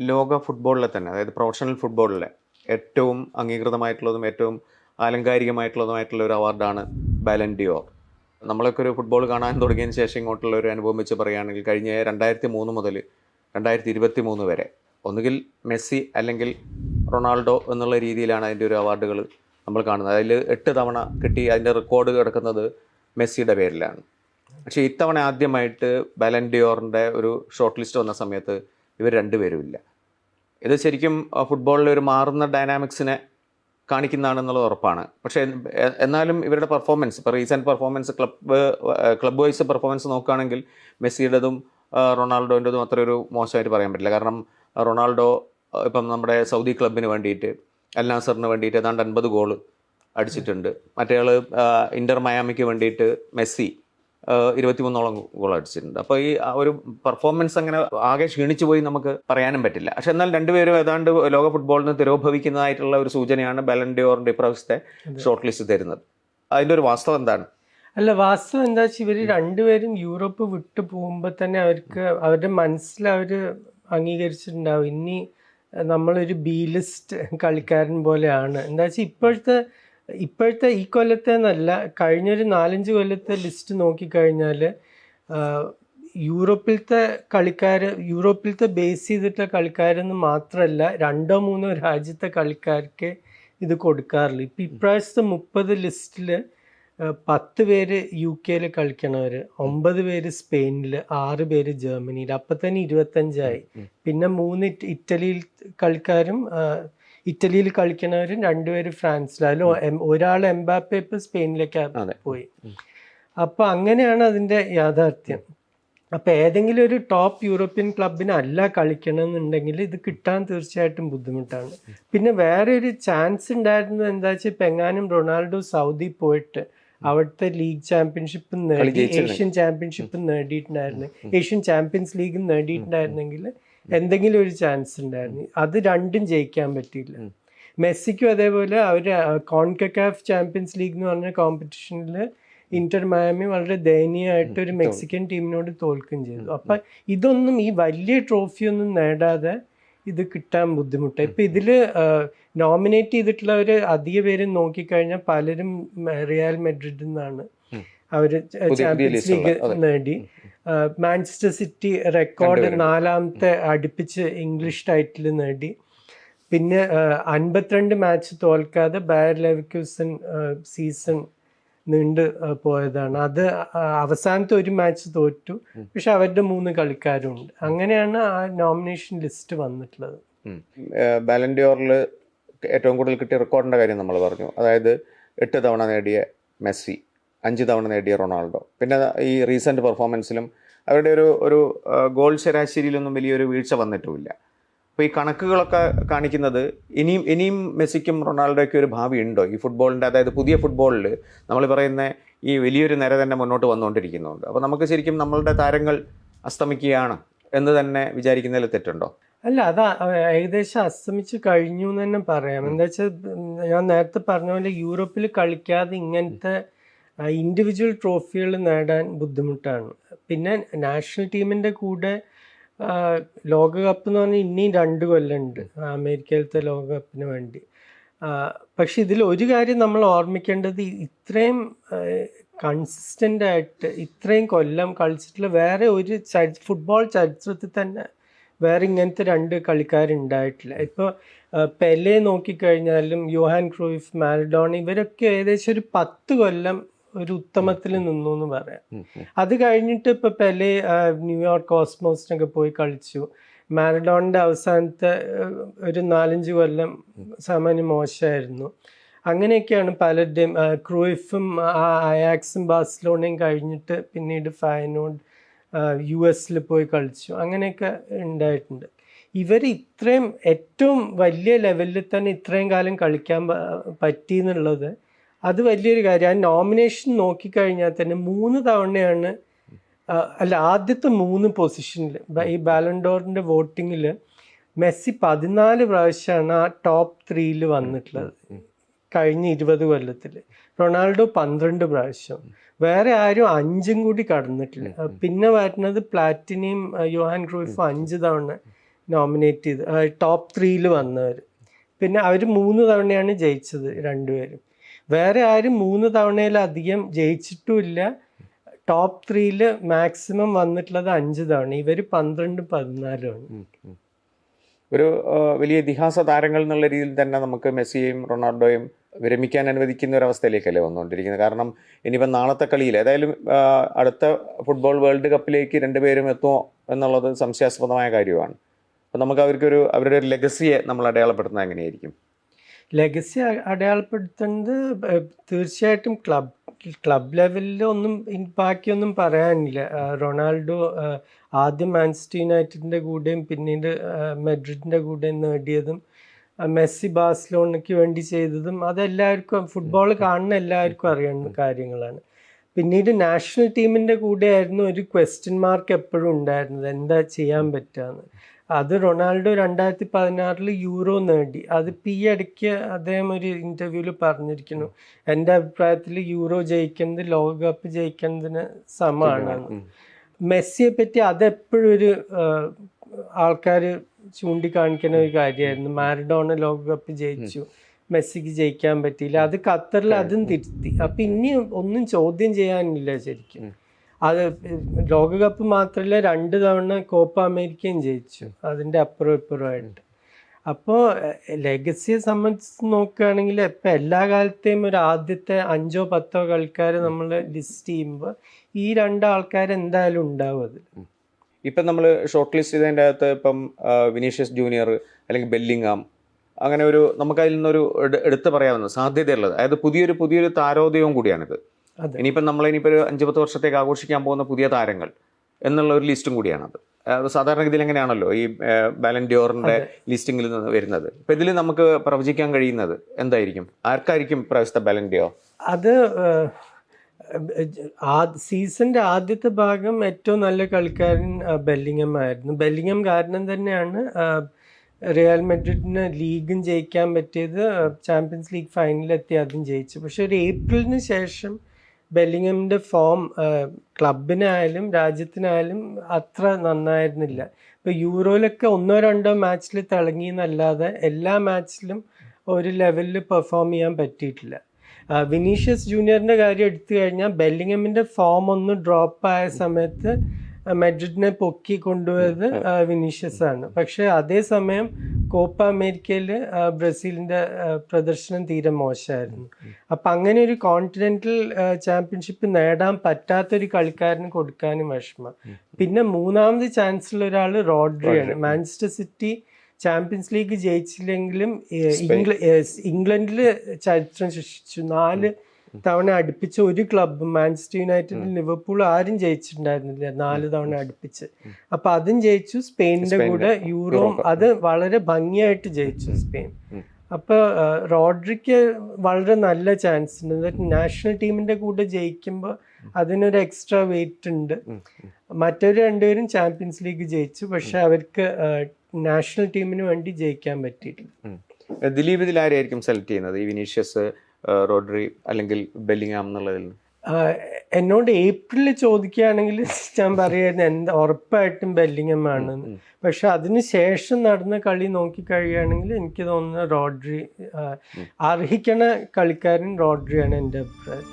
ലോക ഫുട്ബോളിലെ തന്നെ അതായത് പ്രൊഫഷണൽ ഫുട്ബോളിലെ ഏറ്റവും അംഗീകൃതമായിട്ടുള്ളതും ഏറ്റവും ആലങ്കാരികമായിട്ടുള്ളതുമായിട്ടുള്ള ഒരു അവാർഡാണ് ബാലൻഡിയോർ നമ്മളൊക്കെ ഒരു ഫുട്ബോൾ കാണാൻ തുടങ്ങിയതിന് ശേഷം ഇങ്ങോട്ടുള്ള ഒരു അനുഭവം വെച്ച് പറയുകയാണെങ്കിൽ കഴിഞ്ഞ രണ്ടായിരത്തി മൂന്ന് മുതൽ രണ്ടായിരത്തി ഇരുപത്തി മൂന്ന് വരെ ഒന്നുകിൽ മെസ്സി അല്ലെങ്കിൽ റൊണാൾഡോ എന്നുള്ള രീതിയിലാണ് അതിന്റെ ഒരു അവാർഡുകൾ നമ്മൾ കാണുന്നത്. അതിൽ എട്ട് തവണ കിട്ടി അതിന്റെ റെക്കോർഡ് കിടക്കുന്നത് മെസ്സിയുടെ പേരിലാണ്. പക്ഷേ ഇത്തവണ ആദ്യമായിട്ട് ബാലൻഡിയോറിന്റെ ഒരു ഷോർട്ട് ലിസ്റ്റ് വന്ന സമയത്ത് ഇവർ രണ്ടുപേരും ഇല്ല. ഇത് ശരിക്കും ഫുട്ബോളിലെ ഒരു മാറുന്ന ഡൈനാമിക്സിനെ കാണിക്കുന്നതാണെന്നുള്ളത് ഉറപ്പാണ്. പക്ഷേ എന്നാലും ഇവരുടെ പെർഫോമൻസ് ഇപ്പോൾ recent performance club club wise performance നോക്കുകയാണെങ്കിൽ മെസ്സിയുടേതും റൊണാൾഡോന്റെതും അത്ര ഒരു മോശമായിട്ട് പറയാൻ പറ്റില്ല. കാരണം റൊണാൾഡോ ഇപ്പം നമ്മുടെ സൗദി ക്ലബിന് വേണ്ടിയിട്ട് അൽ നാസറിന് വേണ്ടിയിട്ട് ഏതാണ്ട് അൻപത് ഗോൾ അടിച്ചിട്ടുണ്ട്. മറ്റേ ആൾ ഇന്റർ മയാമിക്ക് വേണ്ടിയിട്ട് മെസ്സി ഇരുപത്തിമൂന്നോളം ഗോൾ അടിച്ചിട്ടുണ്ട്. അപ്പോൾ ഈ ആ ഒരു പെർഫോമൻസ് അങ്ങനെ ആകെ ക്ഷീണിച്ചു പോയി നമുക്ക് പറയാനും പറ്റില്ല. പക്ഷെ എന്നാൽ രണ്ടുപേരും ഏതാണ്ട് ലോക ഫുട്ബോളിന് തിരോഭവിക്കുന്നതായിട്ടുള്ള ഒരു സൂചനയാണ് ബാലൻഡിയോറിന്റെ ഇപ്രാവശ്യത്തെ ഷോർട്ട് ലിസ്റ്റ് തരുന്നത്. അതിന്റെ ഒരു വാസ്തവം എന്താണ്? അല്ല വാസ്തവം എന്താ വെച്ചാൽ ഇവർ രണ്ടുപേരും യൂറോപ്പ് വിട്ടു പോകുമ്പോൾ തന്നെ അവർക്ക് അവരുടെ മനസ്സിൽ അവർ അംഗീകരിച്ചിട്ടുണ്ടാവും. ഇനി നമ്മളൊരു ബി ലിസ്റ്റ് കളിക്കാരൻ പോലെയാണ്. എന്താ വെച്ചാൽ ഇപ്പോഴത്തെ ഇപ്പോഴത്തെ ഈ കൊല്ലത്തെ എന്നല്ല കഴിഞ്ഞൊരു നാലഞ്ച് കൊല്ലത്തെ ലിസ്റ്റ് നോക്കിക്കഴിഞ്ഞാൽ യൂറോപ്പിലത്തെ കളിക്കാർ യൂറോപ്പിലത്തെ ബേസ് ചെയ്തിട്ടുള്ള കളിക്കാരെന്ന് മാത്രമല്ല രണ്ടോ മൂന്നോ രാജ്യത്തെ കളിക്കാർക്ക് ഇത് കൊടുക്കാറില്ല ഇപ്പം ഇപ്രാവശ്യത്തെ മുപ്പത് ലിസ്റ്റിൽ പത്ത് പേര് യു കെയിൽ കളിക്കണവർ ഒമ്പത് പേര് സ്പെയിനിൽ ആറ് പേര് ജർമ്മനിയിൽ അപ്പം തന്നെ ഇരുപത്തഞ്ചായി പിന്നെ മൂന്ന് ഇറ്റ- ഇറ്റലിയിൽ കളിക്കാരും ഇറ്റലിയിൽ കളിക്കുന്നവരും രണ്ടുപേര് ഫ്രാൻസിലായാലും ഒരാൾ എംബാപ്പെ ഇപ്പം സ്പെയിനിലേക്ക് പോയി. അപ്പൊ അങ്ങനെയാണ് അതിന്റെ യാഥാർത്ഥ്യം. അപ്പൊ ഏതെങ്കിലും ഒരു ടോപ്പ് യൂറോപ്യൻ ക്ലബിന് അല്ല കളിക്കണമെന്നുണ്ടെങ്കിൽ ഇത് കിട്ടാൻ തീർച്ചയായിട്ടും ബുദ്ധിമുട്ടാണ്. പിന്നെ വേറെ ഒരു ചാൻസ് ഉണ്ടായിരുന്നത് എന്താ വെച്ചാൽ പെങ്ങാനും റൊണാൾഡോ സൗദി പോയിട്ട് അവിടുത്തെ ലീഗ് ചാമ്പ്യൻഷിപ്പ് നേടി. ഏഷ്യൻ ചാമ്പ്യൻഷിപ്പ് നേടിയിട്ടുണ്ടായിരുന്നു. ഏഷ്യൻ ചാമ്പ്യൻസ് ലീഗും നേടിയിട്ടുണ്ടായിരുന്നെങ്കിൽ എന്തെങ്കിലും ഒരു ചാൻസ് ഉണ്ടായിരുന്നു. അത് രണ്ടും ജയിക്കാൻ പറ്റിയില്ല. മെസ്സിക്കും അതേപോലെ അവർ കോൺകക്കാഫ് ചാമ്പ്യൻസ് ലീഗ് എന്ന് പറഞ്ഞ കോമ്പറ്റീഷനിൽ ഇന്റർ മയാമി വളരെ ദയനീയമായിട്ട് ഒരു മെക്സിക്കൻ ടീമിനോട് തോൽക്കുകയും ചെയ്തു. അപ്പൊ ഇതൊന്നും ഈ വലിയ ട്രോഫിയൊന്നും നേടാതെ ഇത് കിട്ടാൻ ബുദ്ധിമുട്ടാണ് ഇപ്പൊ ഇതിൽ നോമിനേറ്റ് ചെയ്തിട്ടുള്ളവര് അധിക പേരും നോക്കിക്കഴിഞ്ഞാൽ പലരും റിയാൽ മെഡ്രിഡിൽ നിന്നാണ് അവർ ചാമ്പ്യൻസ് ലീഗ്. നേടി. മാഞ്ചസ്റ്റർ സിറ്റി റെക്കോർഡ് നാലാമത്തെ അടുപ്പിച്ച് ഇംഗ്ലീഷ് ടൈറ്റിൽ നേടി. പിന്നെ അൻപത്തിരണ്ട് മാച്ച് തോൽക്കാതെ ബയർ ലെവക്യൂസൺ സീസൺ നീണ്ട് പോയതാണ്. അത് അവസാനത്തെ ഒരു മാച്ച് തോറ്റു. പക്ഷെ അവരുടെ മൂന്ന് കളിക്കാരുണ്ട്. അങ്ങനെയാണ് ആ നോമിനേഷൻ ലിസ്റ്റ് വന്നിട്ടുള്ളത്. ബാലൻഡിയോറിൽ ഏറ്റവും കൂടുതൽ കിട്ടിയ റെക്കോർഡിന്റെ കാര്യം നമ്മൾ പറഞ്ഞു. അതായത് എട്ട് തവണ നേടിയ മെസ്സി. അഞ്ച് തവണ നേടിയ റൊണാൾഡോ. പിന്നെ ഈ റീസെന്റ് പെർഫോമൻസിലും അവരുടെ ഒരു ഒരു ഗോൾ ശരാശരിയിലൊന്നും വലിയൊരു വീഴ്ച വന്നിട്ടുമില്ല. അപ്പോൾ ഈ കണക്കുകളൊക്കെ കാണിക്കുന്നത് ഇനിയും ഇനിയും മെസ്സിക്കും റൊണാൾഡോയ്ക്കും ഒരു ഭാവി ഉണ്ടോ? ഈ ഫുട്ബോളിന്റെ അതായത് പുതിയ ഫുട്ബോളിൽ നമ്മൾ പറയുന്ന ഈ വലിയൊരു നിര തന്നെ മുന്നോട്ട് വന്നുകൊണ്ടിരിക്കുന്നുണ്ട്. അപ്പോൾ നമുക്ക് ശരിക്കും നമ്മളുടെ താരങ്ങൾ അസ്തമിക്കുകയാണ് എന്ന് തന്നെ വിചാരിക്കുന്നതിൽ തെറ്റുണ്ടോ? അല്ല അത് ഏകദേശം അസ്തമിച്ച് കഴിഞ്ഞു എന്ന് തന്നെ പറയാം. എന്താ വെച്ചാൽ ഞാൻ നേരത്തെ പറഞ്ഞ പോലെ യൂറോപ്പിൽ കളിക്കാതെ ഇങ്ങനത്തെ ഇൻഡിവിജ്വൽ ട്രോഫികൾ നേടാൻ ബുദ്ധിമുട്ടാണ്. പിന്നെ നാഷണൽ ടീമിന്റെ കൂടെ ലോകകപ്പ് എന്ന് പറഞ്ഞാൽ ഇനിയും രണ്ട് കൊല്ലമുണ്ട് അമേരിക്കയിലത്തെ ലോകകപ്പിന് വേണ്ടി. പക്ഷെ ഇതിൽ ഒരു കാര്യം നമ്മൾ ഓർമ്മിക്കേണ്ടത് ഇത്രയും കൺസിസ്റ്റന്റ് ആയിട്ട് ഇത്രയും കൊല്ലം കളിച്ചിട്ടുള്ള വേറെ ഒരു ഫുട്ബോൾ ചരിത്രത്തിൽ തന്നെ വേറെ ഇങ്ങനത്തെ രണ്ട് കളിക്കാരുണ്ടായിട്ടില്ല. ഇപ്പോൾ പെലെ നോക്കിക്കഴിഞ്ഞാലും യുഹാൻ ക്രൂയിഫ് മാരഡോൺ ഇവരൊക്കെ ഏകദേശം ഒരു പത്ത് കൊല്ലം ഒരു ഉത്തമത്തിൽ നിന്നു എന്ന് പറയാം. അത് കഴിഞ്ഞിട്ട് ഇപ്പൊ പെലെ ന്യൂയോർക്ക് കോസ്മോസിനൊക്കെ പോയി കളിച്ചു. മാരഡോണിന്റെ അവസാനത്തെ ഒരു നാലഞ്ച് കൊല്ലം സാമാന്യം മോശമായിരുന്നു. അങ്ങനെയൊക്കെയാണ് പലരുടെയും ക്രൂയിഫും അയാക്സും ബാഴ്സലോണയും കഴിഞ്ഞിട്ട് പിന്നീട് ഫയനോഡ് യു എസിൽ പോയി കളിച്ചു. അങ്ങനെയൊക്കെ ഉണ്ടായിട്ടുണ്ട്. ഇവർ ഇത്രയും ഏറ്റവും വലിയ ലെവലിൽ തന്നെ ഇത്രയും കാലം കളിക്കാൻ പറ്റി എന്നുള്ളത് അത് വലിയൊരു കാര്യം. ആ നോമിനേഷൻ നോക്കിക്കഴിഞ്ഞാൽ തന്നെ മൂന്ന് തവണയാണ് അല്ല ആദ്യത്തെ മൂന്ന് പൊസിഷനിൽ ഈ ബാലൻഡോറിന്റെ വോട്ടിങ്ങിൽ മെസ്സി പതിനാല് പ്രാവശ്യമാണ് ആ ടോപ്പ് ത്രീയിൽ വന്നിട്ടുള്ളത്. കഴിഞ്ഞ ഇരുപത് കൊല്ലത്തിൽ. റൊണാൾഡോ പന്ത്രണ്ട് പ്രാവശ്യം. വേറെ ആരും അഞ്ചും കൂടി കടന്നിട്ടില്ല. പിന്നെ വരുന്നത് പ്ലാറ്റിനിയും യുഹാൻ ക്രൂയിഫും അഞ്ച് തവണ നോമിനേറ്റ് ചെയ്ത് ടോപ്പ് ത്രീയിൽ വന്നവർ പിന്നെ അവർ മൂന്ന് തവണയാണ് ജയിച്ചത് രണ്ടുപേരും. വേറെ ആരും മൂന്ന് തവണയിലധികം ജയിച്ചിട്ടുമില്ല. ടോപ്പ് ത്രീയിൽ മാക്സിമം വന്നിട്ടുള്ളത് അഞ്ച് തവണ. ഇവർ പന്ത്രണ്ട് ഉം. ഒരു വലിയ ഇതിഹാസ താരങ്ങൾ എന്നുള്ള രീതിയിൽ തന്നെ നമുക്ക് മെസ്സിയെയും റൊണാൾഡോയും വിരമിക്കാൻ അനുവദിക്കുന്ന ഒരു അവസ്ഥയിലേക്കല്ലേ വന്നുകൊണ്ടിരിക്കുന്നത്. കാരണം ഇനിയിപ്പം നാളത്തെ കളിയിൽ ഏതായാലും അടുത്ത ഫുട്ബോൾ വേൾഡ് കപ്പിലേക്ക് രണ്ടുപേരും എത്തുമോ എന്നുള്ളത് സംശയാസ്പദമായ കാര്യമാണ്. അപ്പം നമുക്ക് അവർക്കൊരു അവരുടെ ഒരു ലെഗസിയെ നമ്മൾ അടയാളപ്പെടുത്തുന്നത് എങ്ങനെയായിരിക്കും? ലെഗസി അടയാളപ്പെടുത്തുന്നത് ഏഹ്, തീർച്ചയായിട്ടും ക്ലബ് ക്ലബ് ലെവലിൽ ഒന്നും ബാക്കിയൊന്നും പറയാനില്ല. റൊണാൾഡോ ആദ്യം മാൻസ്റ്റർ യുണൈറ്റഡിന്റെ കൂടെയും പിന്നീട് മെഡ്രിഡിന്റെ കൂടെയും നേടിയതും മെസ്സി ബാഴ്സലോണയ്ക്ക് വേണ്ടി ചെയ്തതും അതെല്ലാവർക്കും ഫുട്ബോൾ കാണുന്ന എല്ലാവർക്കും അറിയാവുന്ന കാര്യങ്ങളാണ്. പിന്നീട് നാഷണൽ ടീമിന്റെ കൂടെയായിരുന്നു ഒരു ക്വസ്റ്റ്യൻ മാർക്ക് എപ്പോഴും ഉണ്ടായിരുന്നത് എന്താ ചെയ്യാൻ പറ്റുകയെന്ന് അത് റൊണാൾഡോ രണ്ടായിരത്തി പതിനാറിൽ യൂറോ നേടി. അത് പി അടിക്ക് ഇടയ്ക്ക് അദ്ദേഹം ഒരു ഇന്റർവ്യൂവിൽ പറഞ്ഞിരിക്കുന്നു. എന്റെ അഭിപ്രായത്തിൽ യൂറോ ജയിക്കുന്നത് ലോകകപ്പ് ജയിക്കുന്നതിന് സമമാണ്. മെസ്സിയെ പറ്റി അതെപ്പോഴും ഒരു ആൾക്കാർ ചൂണ്ടിക്കാണിക്കുന്ന ഒരു കാര്യമായിരുന്നു. മാരഡോണ ലോകകപ്പ് ജയിച്ചു. മെസ്സിക്ക് ജയിക്കാൻ പറ്റിയില്ല. അത് ഖത്തറിൽ അതും തിരുത്തി. അപ്പം ഇനി ഒന്നും ചോദ്യം ചെയ്യാനില്ല ശരിക്കും. അത് ലോകകപ്പ് മാത്രമല്ല രണ്ട് തവണ കോപ്പ അമേരിക്കയും ജയിച്ചു. അതിന്റെ അപ്പുറം ഇപ്പുറമായിട്ട് അപ്പോൾ ലെഗസിയെ സംബന്ധിച്ച് നോക്കുകയാണെങ്കിൽ ഇപ്പം എല്ലാ കാലത്തെയും ഒരു ആദ്യത്തെ അഞ്ചോ പത്തോ കളിക്കാർ നമ്മൾ ലിസ്റ്റ് ചെയ്യുമ്പോൾ ഈ രണ്ട് ആൾക്കാർ എന്തായാലും ഉണ്ടാവും അതിൽ ഇപ്പം നമ്മൾ ഷോർട്ട് ലിസ്റ്റ് ചെയ്തതിന്റെ അകത്ത് ഇപ്പം വിനീഷ്യസ് ജൂനിയർ അല്ലെങ്കിൽ ബെല്ലിങ്ങാം അങ്ങനെ ഒരു നമുക്ക് അതിൽ നിന്നൊരു എടു- എടുത്ത് പറയാവുന്ന സാധ്യതയുള്ളത്. അതായത് പുതിയൊരു പുതിയൊരു താരോദയവും കൂടിയാണിത്. ഇനിയിപ്പം നമ്മൾ ഇനിയിപ്പോൾ ഒരു അഞ്ച് പത്ത് വർഷത്തേക്ക് ആഘോഷിക്കാൻ പോകുന്ന പുതിയ താരങ്ങൾ എന്നുള്ള ഒരു ലിസ്റ്റും കൂടിയാണത്. അത് സാധാരണഗതിയിൽ എങ്ങനെയാണല്ലോ ഈ ബാലൻഡിയോറിന്റെ ലിസ്റ്റിംഗിൽ നിന്ന് വരുന്നത്. ഇപ്പം ഇതിൽ നമുക്ക് പ്രവചിക്കാൻ കഴിയുന്നത് എന്തായിരിക്കും? ആർക്കായിരിക്കും പ്രാവശ്യത്തെ ബാലൻഡിയോർ അത് ആ സീസണിന്റെ ആദ്യത്തെ ഭാഗം ഏറ്റവും നല്ല കളിക്കാരൻ ബെല്ലിംഗം ബെല്ലിങ്ങം ആയിരുന്നു. ബെല്ലിങ്ങം കാരണം തന്നെയാണ് റിയൽ മെഡ്രിഡിന് ലീഗും ജയിക്കാൻ പറ്റിയത് ചാമ്പ്യൻസ് ലീഗ് ഫൈനലിലെത്തി അതും ജയിച്ചു. പക്ഷെ ഒരു ഏപ്രിലിന് ശേഷം ബെല്ലിങ്ങമിന്റെ ഫോം ക്ലബിനായാലും രാജ്യത്തിനായാലും അത്ര നന്നായിരുന്നില്ല. ഇപ്പോൾ യൂറോയിലൊക്കെ ഒന്നോ രണ്ടോ മാച്ചിൽ തിളങ്ങി എന്നല്ലാതെ എല്ലാ മാച്ചിലും ഒരു ലെവലിൽ പെർഫോം ചെയ്യാൻ പറ്റിയിട്ടില്ല. വിനീഷ്യസ് ജൂനിയറിന്റെ കാര്യം എടുത്തു കഴിഞ്ഞാൽ ബെല്ലിങ്ങമിന്റെ ഫോം ഒന്ന് ഡ്രോപ്പ് ആയ സമയത്ത് മെഡ്രിഡിനെ പൊക്കി കൊണ്ടുപോയത് വിനീഷ്യസ് ആണ് പക്ഷേ അതേസമയം കോപ്പ അമേരിക്കയിൽ ബ്രസീലിന്റെ ആ, പ്രദർശനം തീരെ മോശമായിരുന്നു. അപ്പം അങ്ങനെ ഒരു കോണ്ടിനെന്റൽ ചാമ്പ്യൻഷിപ്പ് നേടാൻ പറ്റാത്തൊരു കളിക്കാരന് കൊടുക്കാനും വിഷമം. പിന്നെ മൂന്നാമത് ചാൻസുള്ള ഒരാൾ റോഡ്രിയാണ്. മാഞ്ചസ്റ്റർ സിറ്റി ചാമ്പ്യൻസ് ലീഗ് ജയിച്ചില്ലെങ്കിലും ഇംഗ്ലണ്ടിൽ ചരിത്രം സൃഷ്ടിച്ചു. നാല് തവണ അടുപ്പിച്ച ഒരു ക്ലബ്ബ് മാഞ്ചസ്റ്റർ യുണൈറ്റഡ് ലിവർപൂൾ ആരും ജയിച്ചിട്ടുണ്ടായിരുന്നില്ല. നാല് തവണ അടുപ്പിച്ച്. അപ്പൊ അതും ജയിച്ചു. സ്പെയിനിന്റെ കൂടെ യൂറോം അത് വളരെ ഭംഗിയായിട്ട് ജയിച്ചു സ്പെയിൻ. അപ്പൊ റോഡ്രിക്ക് വളരെ നല്ല ചാൻസ് ഉണ്ട്. നാഷണൽ ടീമിന്റെ കൂടെ ജയിക്കുമ്പോൾ അതിനൊരു എക്സ്ട്രാ വെയിറ്റ് ഉണ്ട്. മറ്റൊരു രണ്ടുപേരും ചാമ്പ്യൻസ് ലീഗ് ജയിച്ചു. പക്ഷെ അവർക്ക് നാഷണൽ ടീമിന് വേണ്ടി ജയിക്കാൻ പറ്റിയിട്ടില്ല. ദിലീപ് ഇതിൽ സെലക്ട് ചെയ്യുന്നത്? ഈ വിനീഷ്യസ് ആ, റോഡ്രി അല്ലെങ്കിൽ ബെല്ലിങ്ങാം എന്നുള്ളതിൽ എന്നോട് ഏപ്രിലിൽ ചോദിക്കുകയാണെങ്കിൽ ഞാൻ പറയായിരുന്നു എന്താ ഉറപ്പായിട്ടും ബെല്ലിങ്ങം ആണ്. പക്ഷെ അതിന് ശേഷം നടന്ന കളി നോക്കി കഴിയുകയാണെങ്കിൽ എനിക്ക് തോന്നുന്നത് റോഡ്രി അർഹിക്കണ കളിക്കാരൻ റോഡ്രിയാണ് എന്റെ അഭിപ്രായം.